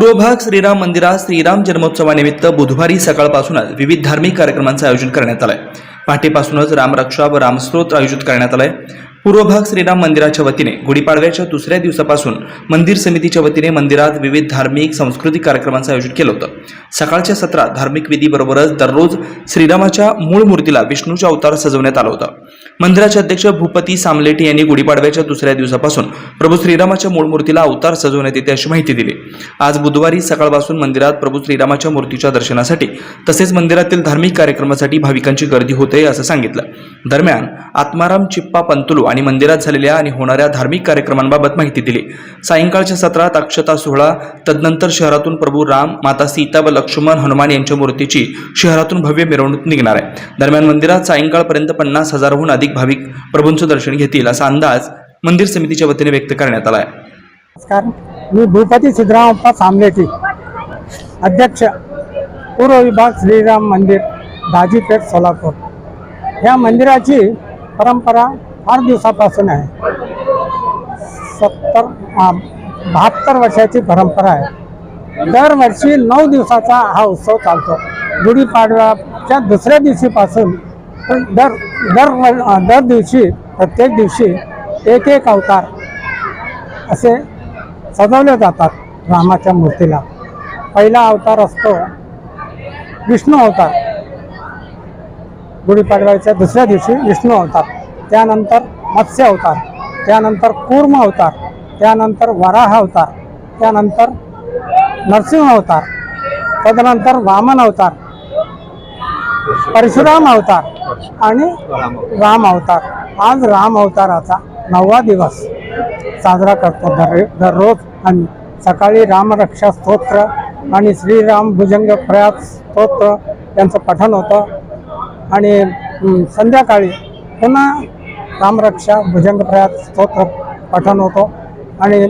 पूर्वभाग श्रीराम मंदिरात श्रीराम जन्मोत्सवानिमित्त बुधवारी सकाळपासूनच विविध धार्मिक कार्यक्रमांचं आयोजन करण्यात आलंय. पहाटेपासूनच रामरक्षा व रामस्तोत्र आयोजित करण्यात पूर्वभाग श्रीराम मंदिराच्या वतीने गुढीपाडव्याच्या दुसऱ्या दिवसापासून मंदिर समितीच्या वतीने मंदिरात विविध धार्मिक सांस्कृतिक कार्यक्रमांचं आयोजन केलं होतं. सकाळच्या सत्रात धार्मिक विधीबरोबरच दररोज श्रीरामाच्या मूळ मूर्तीला विष्णूचा अवतार सजवण्यात आला होता. मंदिराचे अध्यक्ष भूपती सामलेटी यांनी गुढीपाडव्याच्या दुसऱ्या दिवसापासून प्रभू श्रीरामाच्या मूळ मूर्तीला अवतार सजवण्यात येते अशी माहिती दिली. आज बुधवारी सकाळपासून मंदिरात प्रभू श्रीरामाच्या मूर्तीच्या दर्शनासाठी तसेच मंदिरातील धार्मिक कार्यक्रमासाठी भाविकांची गर्दी होते असं सांगितलं. दरम्यान आत्माराम चिप्पा पंतुलू आणि मंदिरात झालेल्या आणि होणाऱ्या धार्मिक कार्यक्रमांबाबत माहिती दिली. सायंकाळच्या सत्रात अक्षता सोहळा तदनंतर शहरातून प्रभू राम माता सीता व लक्ष्मण हनुमान यांच्या मूर्तीची शहरातून भव्य मिरवणूक निघणार आहे. दरम्यान मंदिरात सायंकाळपर्यंत पन्नास हजारहून अधिक भाविक प्रभूंचं दर्शन घेतील असा अंदाज मंदिर समितीच्या वतीने व्यक्त करण्यात आला आहे. नमस्कार. मी भूपती सिद्धरामप्पा सामलेटी अध्यक्ष पूर्व विभाग श्रीराम मंदिर दाजीपेठ सोलापूर. या मंदिराची परंपरा फार दिवसापासून आहे. सत्तर बहात्तर वर्षाची परंपरा आहे. दरवर्षी नऊ दिवसाचा हा उत्सव चालतो. गुढीपाडव्याच्या दुसऱ्या दिवशीपासून दर दर दर दिवशी प्रत्येक दिवशी एक एक अवतार असे सजवले जातात रामाच्या मूर्तीला. पहिला अवतार असतो विष्णू अवतार. गुढीपाडव्याच्या दुसऱ्या दिवशी विष्णू अवतार. त्यानंतर मत्स्य अवतार त्यानंतर कूर्म अवतार त्यानंतर वराह अवतार त्यानंतर नरसिंह अवतार तदनंतर वामन अवतार परशुराम अवतार आणि राम अवतार. आज राम अवताराचा नववा दिवस साजरा करतो दर दररोज. आणि सकाळी रामरक्षा स्तोत्र आणि श्रीराम भुजंग प्रयास स्तोत्र यांचं पठण होतं. आणि संध्याकाळी पुन्हा रामरक्षा भुजंग स्तोत्र पठण होतो. आणि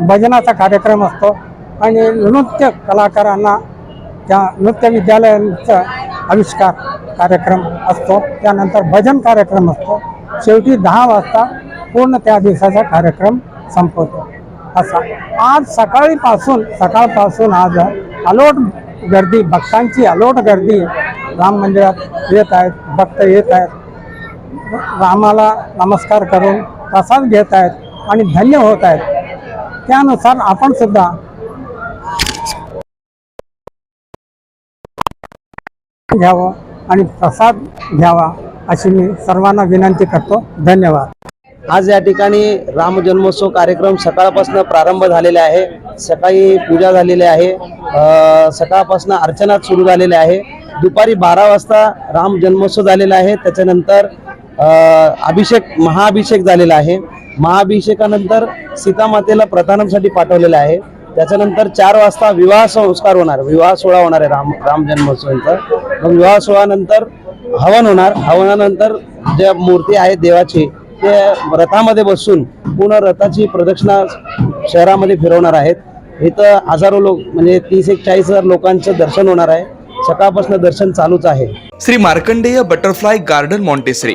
भजनाचा कार्यक्रम असतो. आणि नृत्य कलाकारांना त्या नृत्य विद्यालयांचा आविष्कार कार्यक्रम असतो. त्यानंतर भजन कार्यक्रम असतो. शेवटी दहा वाजता पूर्ण त्या दिवसाचा कार्यक्रम संपवतो. असा. आज सकाळीपासून सकाळपासून आज अलोट गर्दी भक्तांची अलोट गर्दी राम मंदिरात येत आहेत भक्त येत आहेत. रामाला नमस्कार करून प्रसाद घेत आहेत आणि धन्य होत आहेत. त्यानुसार आपण सुद्धा घ्यावं आणि प्रसाद घ्यावा अशी मी सर्वांना विनंती करतो. धन्यवाद. आज या ठिकाणी राम जन्मोत्सव कार्यक्रम सकाळपासून प्रारंभ झालेले आहे. सकाळी पूजा झालेली आहे. सकाळपासून अर्चना सुरू झालेल्या आहे. दुपारी बारा वाजता राम जन्मोत्सव झालेला आहे. त्याच्यानंतर अभिषेक महाअभिषेक झालेला आहे. महाअभिषेकानंतर सीतामातेला प्रधानमसाठी पाठवलेलं आहे. त्याच्यानंतर चार वाजता विवाह संस्कार होणार. विवाह सोहळा होणार आहे. राम राम जन्मोत्सवांचा. मग विवाह सोहळ्यानंतर हवन होणार. हवनानंतर ज्या मूर्ती आहेत देवाची ते रथामध्ये बसून पूर्ण रथाची प्रदक्षिणा शहरामध्ये फिरवणार आहेत. इथं हजारो लोक म्हणजे तीस एक चाळीस हजार लोकांचं दर्शन होणार आहे. सकाळपासून दर्शन चालूच आहे. Shri Markandeya butterfly garden Montessori.